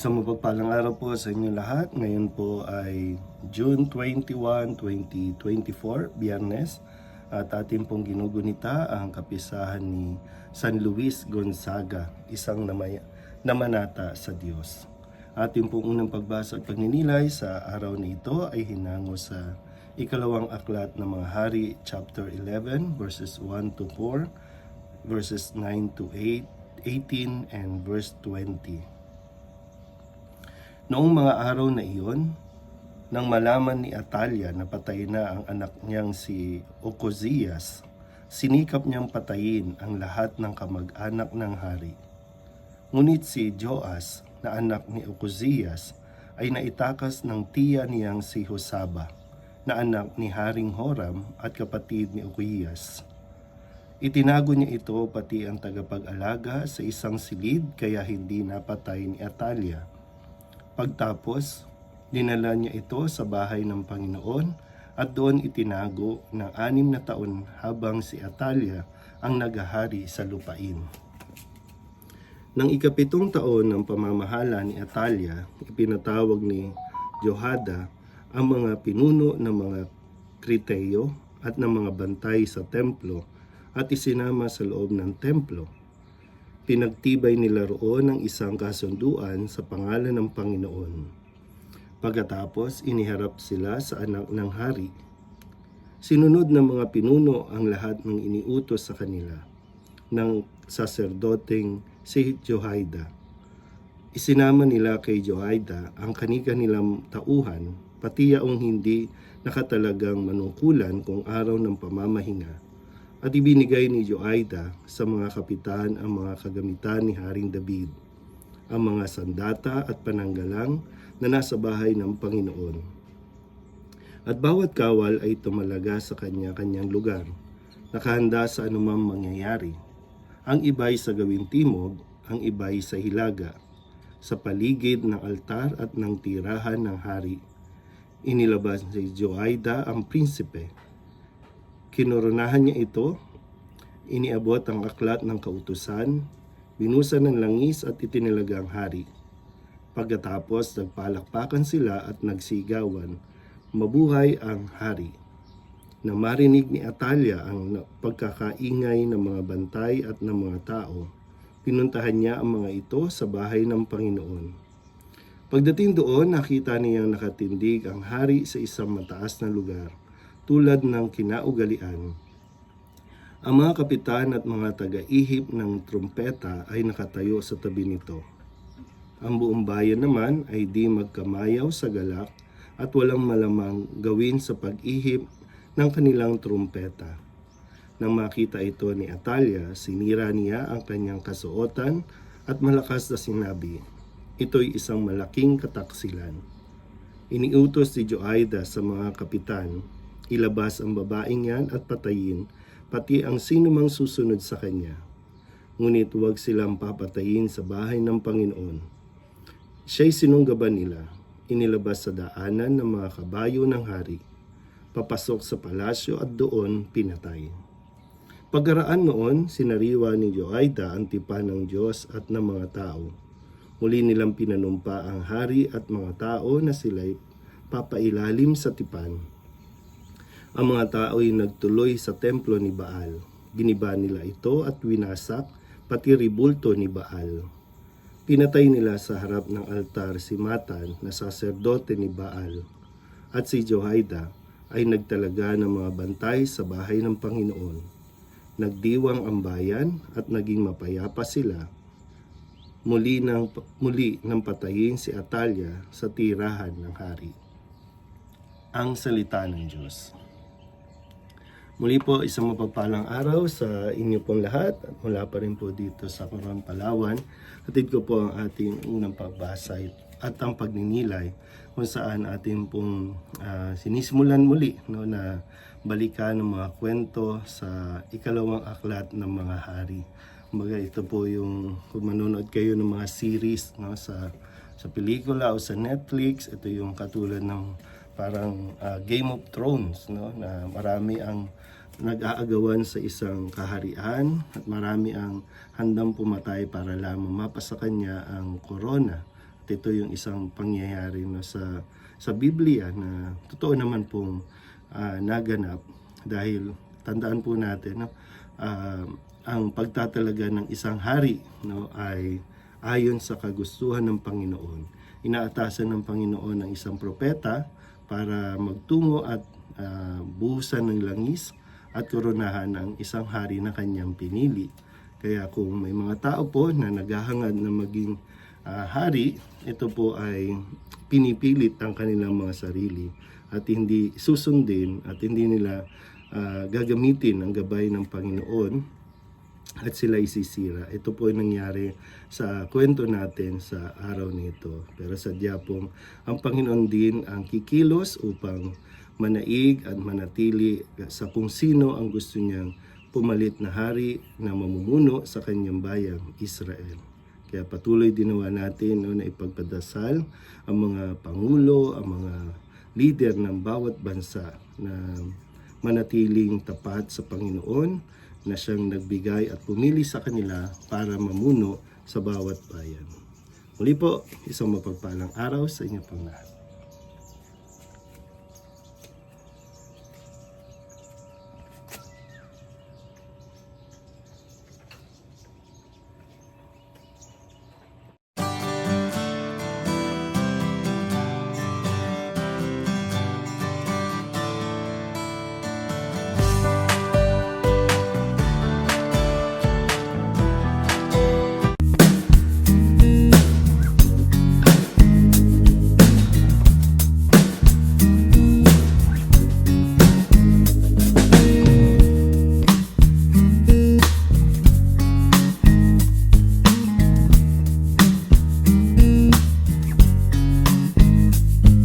Isang mapagpalang araw po sa inyo lahat. Ngayon po ay June 21, 2024, Biyernes. At ating pong ginugunita ang kapisahan ni San Luis Gonzaga, isang namay, namanata sa Diyos. Ating pong unang pagbasa at pagninilay sa araw na ito ay hinango sa ikalawang aklat ng mga hari, chapter 11, verses 1 to 4, verses 9 to 8, 18, and verse 20. Noong mga araw na iyon, nang malaman ni Atalia na patay na ang anak niyang si Ocozias, sinikap niyang patayin ang lahat ng kamag-anak ng hari. Ngunit si Joas, na anak ni Ocozias, ay naitakas ng tiya niyang si Hosaba, na anak ni Haring Horam at kapatid ni Ocozias. Itinago niya ito pati ang tagapag-alaga sa isang silid kaya hindi napatay ni Atalia. Pagtapos, dinala niya ito sa bahay ng Panginoon at doon itinago ng anim na taon habang si Atalia ang nagahari sa lupain. Nang ikapitong taon ng pamamahala ni Atalia, ipinatawag ni Johada ang mga pinuno ng mga kriteyo at ng mga bantay sa templo at isinama sa loob ng templo. Pinagtibay nila roon ang isang kasunduan sa pangalan ng Panginoon. Pagkatapos, iniharap sila sa anak ng hari. Sinunod ng mga pinuno ang lahat ng iniutos sa kanila ng saserdoteng si Johaida. Isinama nila kay Johaida ang kanika nilang tauhan, pati yaong hindi nakatalagang manungkulan kung araw ng pamamahinga. At ibinigay ni Joaida sa mga kapitan ang mga kagamitan ni Haring David, ang mga sandata at pananggalang na nasa bahay ng Panginoon. At bawat kawal ay tumalaga sa kanya-kanyang lugar, nakahanda sa anumang mangyayari. Ang iba'y sa gawing timog, ang iba'y sa hilaga, sa paligid ng altar at ng tirahan ng hari. Inilabas ni Joaida ang prinsipe. Kinoronahan niya ito, iniabot ang aklat ng kautusan, binusan ng langis at itinilagang hari. Pagkatapos nagpalakpakan sila at nagsigawan, mabuhay ang hari. Na marinig ni Atalia ang pagkakaingay ng mga bantay at ng mga tao, pinuntahan niya ang mga ito sa bahay ng Panginoon. Pagdating doon, nakita niyang nakatindig ang hari sa isang mataas na lugar, tulad ng kinaugalian. Ang mga kapitan at mga taga-ihip ng trumpeta ay nakatayo sa tabi nito. Ang buong bayan naman ay di magkamayaw sa galak at walang malamang gawin sa pag-ihip ng kanilang trumpeta. Nang makita ito ni Atalia, sinira niya ang kanyang kasuotan at malakas na sinabi, Ito'y isang malaking kataksilan. Iniutos si Joaida sa mga kapitan, ilabas ang babaeng yan at patayin, pati ang sinumang susunod sa kanya. Ngunit huwag silang papatayin sa bahay ng Panginoon. Siya'y sinunggaban nila, inilabas sa daanan ng mga kabayo ng hari, papasok sa palasyo at doon pinatay. Pagkaraan noon, sinariwa ni Joaida ang tipan ng Diyos at ng mga tao. Muli nilang pinanumpa ang hari at mga tao na sila'y papailalim sa tipan. Ang mga tao ay nagtuloy sa templo ni Baal. Giniba nila ito at winasak pati ribulto ni Baal. Pinatay nila sa harap ng altar si Matan na saserdote ni Baal at si Johaida ay nagtalaga ng mga bantay sa bahay ng Panginoon. Nagdiwang ang bayan at naging mapayapa sila. Muli nang, muli nang patayin si Atalia sa tirahan ng hari. Ang Salita ng Diyos. Muli po, isang mapagpalang araw sa inyo pong lahat at mula pa rin po dito sa Coron, Palawan. Hatid ko po ang ating unang pagbasa at ang pagninilay kung saan ating pong ah, sinisimulan muli no, na balikan ng mga kwento sa ikalawang aklat ng mga hari. Kumbaga ito po yung kung manonood kayo ng mga series no, sa sa pelikula o sa Netflix, ito yung katulad ng parang ah, Game of Thrones no na marami ang nag-aagawan sa isang kaharian at marami ang handang pumatay para lamang mapasa kanya ang corona. At ito yung isang pangyayari no, sa, sa Biblia na totoo naman pong ah, naganap dahil tandaan po natin no, ah, ang pagtatalaga ng isang hari no, ay ayon sa kagustuhan ng Panginoon. Inaatasan ng Panginoon ang isang propeta para magtungo at ah, buhusan ng langis at koronahan ang isang hari na kanyang pinili. Kaya kung may mga tao po na naghahangad na maging ah, hari, ito po ay pinipilit ang kanilang mga sarili at hindi susundin at hindi nila ah, gagamitin ang gabay ng Panginoon at sila isisira. Ito po ay nangyari sa kwento natin sa araw nito. Pero sadya pong ang Panginoon din ang kikilos upang manaig at manatili sa kung sino ang gusto niyang pumalit na hari na mamumuno sa kanyang bayang Israel. Kaya patuloy dinawa natin no, na ipagpadasal ang mga pangulo, ang mga leader ng bawat bansa na manatiling tapat sa Panginoon na siyang nagbigay at pumili sa kanila para mamuno sa bawat bayan. Muli po, isang mapagpalang araw sa inyo pang lahat.